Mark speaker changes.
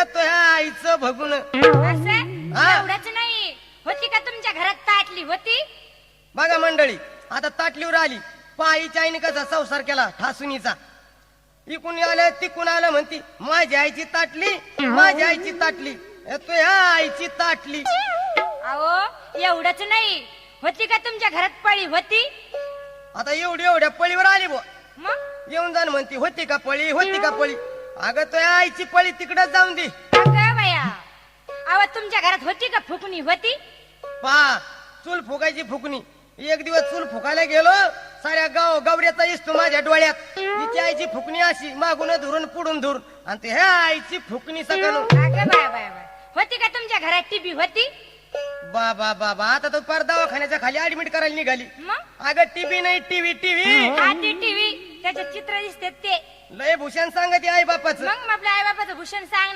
Speaker 1: का तो ह्या आईचं भगुन हा.
Speaker 2: एवढंच नाही. होती का तुमच्या घरात ताटली? होती?
Speaker 1: बघा मंडळी आता ताटलीवर आली. पायीच्या आईने कसा संसार केला ठासुनीचा. इकून आलं तिकून आलं म्हणती माझ्या आईची ताटली माझ्या आईची ताटली ए, तो ह्या आईची ताटली.
Speaker 2: अहो एवढंच नाही. होती का तुमच्या घरात पळी? होती?
Speaker 1: आता एवढी एवढ्या पळीवर आली बुवा
Speaker 2: मग?
Speaker 1: येऊन जाण म्हणती होती का पळी? होती का पळी? अगं तो आईची पळी तिकडच जाऊन दे.
Speaker 2: अगं बया अहो तुमच्या घरात होती का फुकणी होती?
Speaker 1: पहा चूल फुकायची फुकणी एक दिवस चूल फुकायला गेलो साऱ्या गाव गवऱ्याचा इसतो माझ्या डोळ्यात. तिची आईची फुकणी अशी मागून धरून पुढून धरून. आणि ते ह्या आईची फुकणी सगळं.
Speaker 2: अगं बाय बाय बाय. होती का तुमच्या घरात? टीव्ही होती?
Speaker 1: बाबा बाबा आता तो पार दवाखान्याच्या खाली ऍडमिट करायला निघाली.
Speaker 2: मग?
Speaker 1: अगं टीव्ही नाही टीव्ही टीव्ही.
Speaker 2: हा ती टीव्ही. त्याचे चित्र दिसते ते.
Speaker 1: लय भूषण सांगते आई बापाचं.
Speaker 2: मग आपल्या आई बापाचं भूषण सांग.